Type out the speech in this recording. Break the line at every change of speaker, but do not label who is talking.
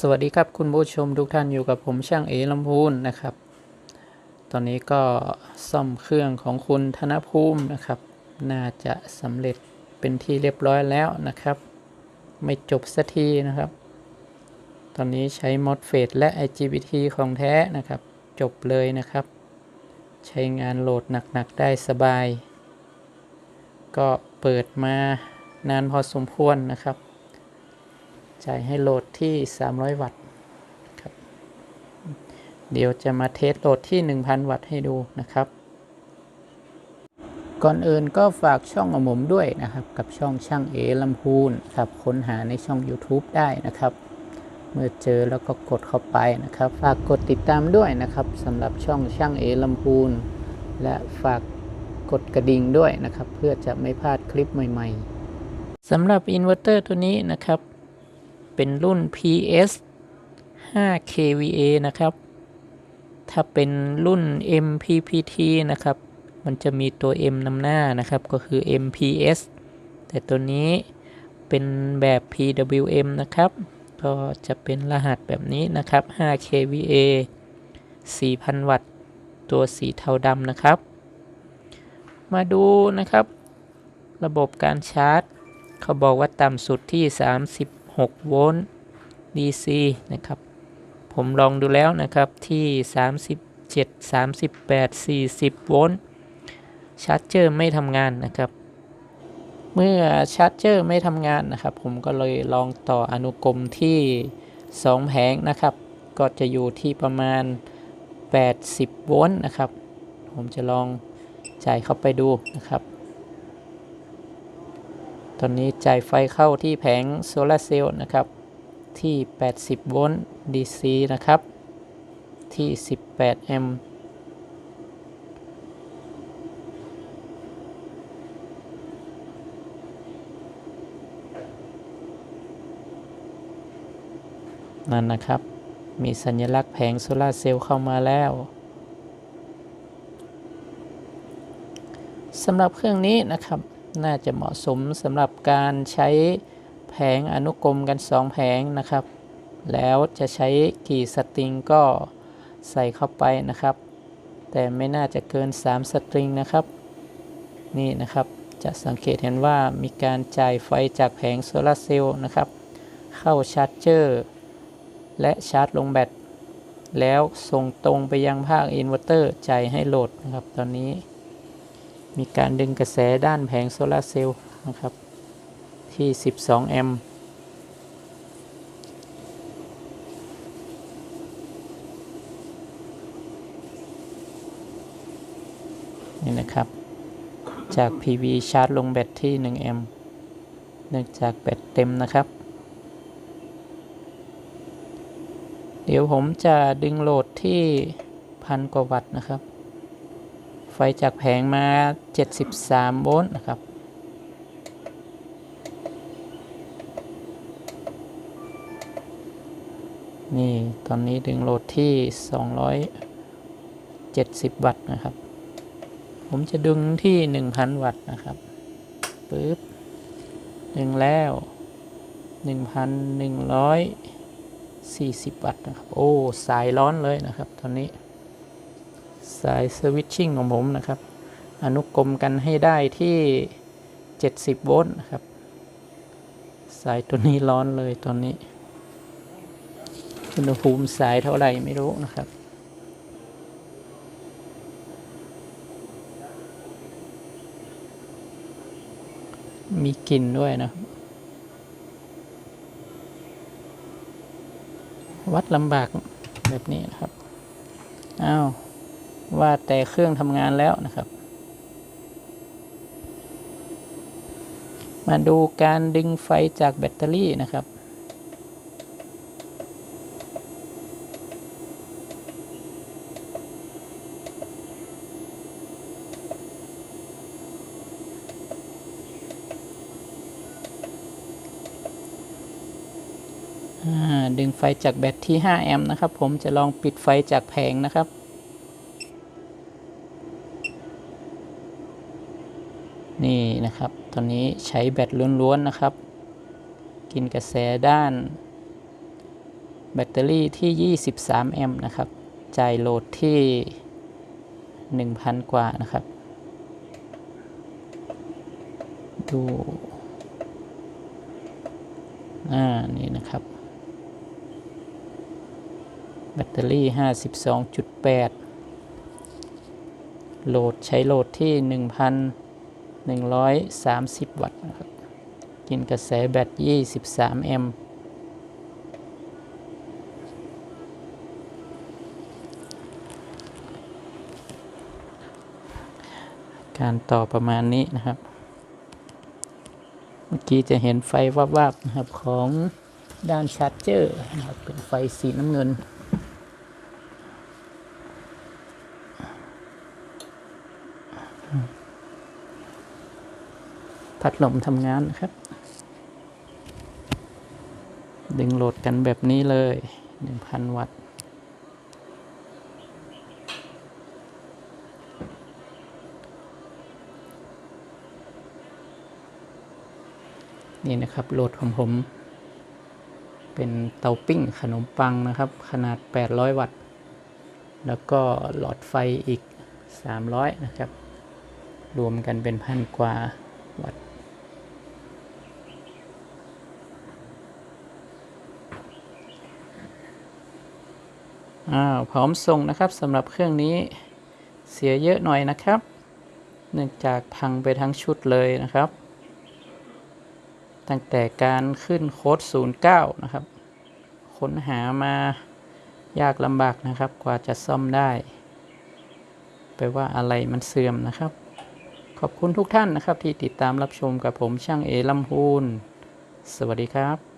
สวัสดีครับคุณผู้ชมทุกท่านอยู่กับผมช่างเอลำพูนนะครับ ตอนนี้ก็ซ่อมเครื่องของคุณธนภูมินะครับ น่าจะสำเร็จเป็นที่เรียบร้อยแล้วนะครับ ไม่จบสักทีนะครับ ตอนนี้ใช้ MOSFET และ IGBT ของแท้นะครับ จบเลยนะครับ ใช้งานโหลดหนัก ๆ ได้สบาย ก็เปิดมานานพอสมควรนะครับ จ่ายให้โหลดที่ 300 วัตต์ครับ เดี๋ยวจะมาเทสโหลดที่ 1,000 วัตต์ให้ดูนะครับ ก่อนอื่นก็ฝากช่องของผมด้วยนะครับ กับช่องช่างเอลำพูนครับค้นหาในช่อง YouTube ได้นะครับ เมื่อเจอแล้วก็กดเข้าไปนะครับ ฝากกดติดตามด้วยนะครับสำหรับช่องช่างเอลำพูนและฝากกดกระดิ่งด้วยนะครับ เพื่อจะไม่พลาดคลิปใหม่ ๆสำหรับอินเวอร์เตอร์ตัวนี้นะครับ เป็นรุ่น PS 5 kVA นะครับ ถ้าเป็นรุ่น MPPT นะครับ มันจะมีตัว M นำหน้านะครับ ก็คือ MPS แต่ตัวนี้เป็นแบบ PWM นะครับ ก็จะเป็นรหัสแบบนี้นะครับ 5 kVA 4,000 วัตต์ ตัวสีเทาดำนะครับ มาดูนะครับ ระบบการชาร์จ เขาบอกว่าต่ำสุดที่ 6 โวลต์ DC นะครับ ผมลองดูแล้วนะครับที่ 37 38 40 โวลต์ชาร์จเจอร์ไม่ทำงานนะครับ เมื่อชาร์จเจอร์ไม่ทำงานนะครับ ผมก็เลยลองต่ออนุกรมที่ 2 แผงนะครับ ก็จะอยู่ที่ประมาณ 80 โวลต์นะครับ ผมจะลองจ่ายเข้าไปดูนะครับ ตอนนี้จ่ายไฟเข้าที่แผงโซลาเซลล์นะครับ ที่ 80 โวลต์ DC นะครับ ที่ 18 แอมป์นั่นนะครับ มีสัญลักษณ์แผงโซลาเซลล์เข้ามาแล้วสำหรับเครื่องนี้นะครับ น่าจะเหมาะสมสำหรับการใช้แผงอนุกรมกัน 2 แผงนะครับ แล้วจะใช้กี่สตริงก็ใส่เข้าไปนะครับ แต่ไม่น่าจะเกิน 3 สตริงนะครับ นี่นะครับจะสังเกตเห็นว่ามีการจ่ายไฟจากแผงโซลาร์เซลล์นะครับ เข้าชาร์จเจอร์ และชาร์จลงแบตแล้วส่งตรงไปยังภาคอินเวอร์เตอร์จ่ายให้โหลดนะครับตอนนี้ มีการดึงกระแสด้านแผงโซลาร์เซลล์นะครับ ที่ 12 แอมป์นี่นะครับ จาก PV ชาร์จลงแบตที่ 1 แอมป์เนื่องจากแบตเต็มนะครับ เดี๋ยวผมจะดึงโหลดที่พันกว่าวัตต์นะครับ ไฟจากแผงมา 73 โวลต์นะครับ นี่ตอนนี้ดึงโหลดที่ 270 วัตต์นะครับ ผมจะดึงที่ 1,000 วัตต์นะครับปึ๊บดึงแล้ว 1,140 วัตต์นะครับ โอ้ สายร้อนเลยนะครับ ตอนนี้ สายสวิตชิ่งของผมนะครับ อนุกรมกันให้ได้ที่ 70 โวลต์นะครับ สายตัวนี้ร้อนเลยตอนนี้ อุณหภูมิสายเท่าไหร่ไม่รู้นะครับมีกลิ่นด้วยนะ วัดลำบากแบบนี้นะครับ อ้าว ว่าแต่เครื่องทำงานแล้วนะครับ มาดูการดึงไฟจากแบตเตอรี่นะครับอ่าดึงไฟจากแบตที่ 5 แอมป์นะครับ ผมจะลองปิดไฟจากแผงนะครับ นี่นะครับ ตอนนี้ใช้แบตล้วนๆนะครับ กินกระแสด้าน แบตเตอรี่ที่ 23 แอมป์นะครับ จ่ายโหลดที่ 1,000 กว่านะครับ ดูอ่านี่นะครับ แบตเตอรี่ 52.8 โหลดใช้โหลดที่ 130 วัตต์นะครับ กินกระแสแบต 23 แอมป์การต่อประมาณนี้นะครับ เมื่อกี้จะเห็นไฟวับๆนะครับของด้านชาร์จเจอร์นะครับเป็นไฟสีน้ำเงิน พัดลมทำงานนะครับ ดึงโหลดกันแบบนี้เลย 1,000 วัตต์นี่นะครับโหลดของผม เป็นเตาปิ้งขนมปังนะครับ ขนาด 800 วัตต์ แล้วก็หลอดไฟอีก 300 นะครับ รวมกันเป็นพันกว่าวัตต์ อ้าวพร้อมส่งนะครับสำหรับเครื่องนี้เสียเยอะหน่อยนะครับ เนื่องจากพังไปทั้งชุดเลยนะครับ ตั้งแต่การขึ้นโค้ด 09 นะครับ ค้นหามายากลำบากนะครับ กว่าจะซ่อมได้ แปลว่าอะไรมันเสื่อมนะครับ ขอบคุณทุกท่านนะครับที่ติดตามรับชมกับผมช่างเอลำพูน สวัสดีครับ